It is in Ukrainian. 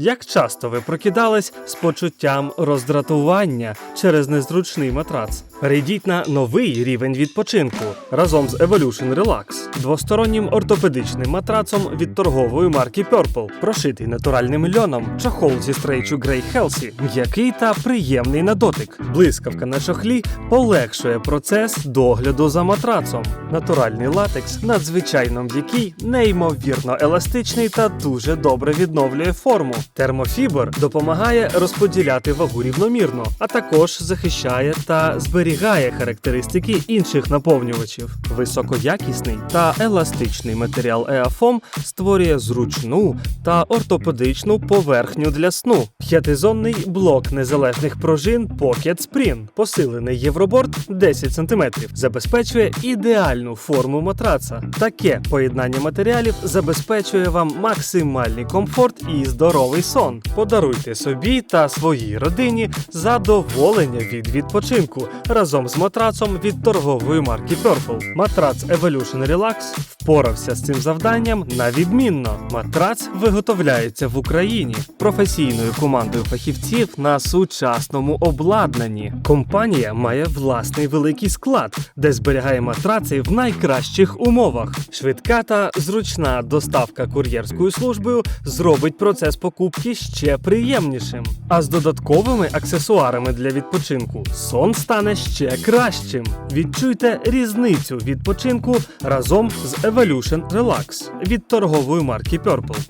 Як часто ви прокидались з почуттям роздратування через незручний матрац? Перейдіть на новий рівень відпочинку разом з Evolution Relax, двостороннім ортопедичним матрацом від торгової марки Purple, прошитий натуральним льоном, чохол зі стрейчу Grey Healthy, м'який та приємний на дотик. Блискавка на чохлі полегшує процес догляду за матрацом. Натуральний латекс надзвичайно м'який, неймовірно еластичний та дуже добре відновлює форму. Термофібр допомагає розподіляти вагу рівномірно, а також захищає та зберігає характеристики інших наповнювачів. Високоякісний та еластичний матеріал Еафом створює зручну та ортопедичну поверхню для сну. П'ятизонний блок незалежних пружин Pocket Spring, посилений євроборд 10 см, забезпечує ідеальну форму матраца. Таке поєднання матеріалів забезпечує вам максимальний комфорт і здоровий сон. Подаруйте собі та своїй родині задоволення від відпочинку разом з матрацом від торгової марки Purple. Матрац Evolution Relax впорався з цим завданням на відмінно. Матрац виготовляється в Україні професійною командою фахівців на сучасному обладнанні. Компанія має власний великий склад, де зберігає матраци в найкращих умовах. Швидка та зручна доставка кур'єрською службою зробить процес покупки ще приємнішим. А з додатковими аксесуарами для відпочинку сон стане ще кращим. Відчуйте різницю відпочинку разом з Evolution Relax від торгової марки Purple.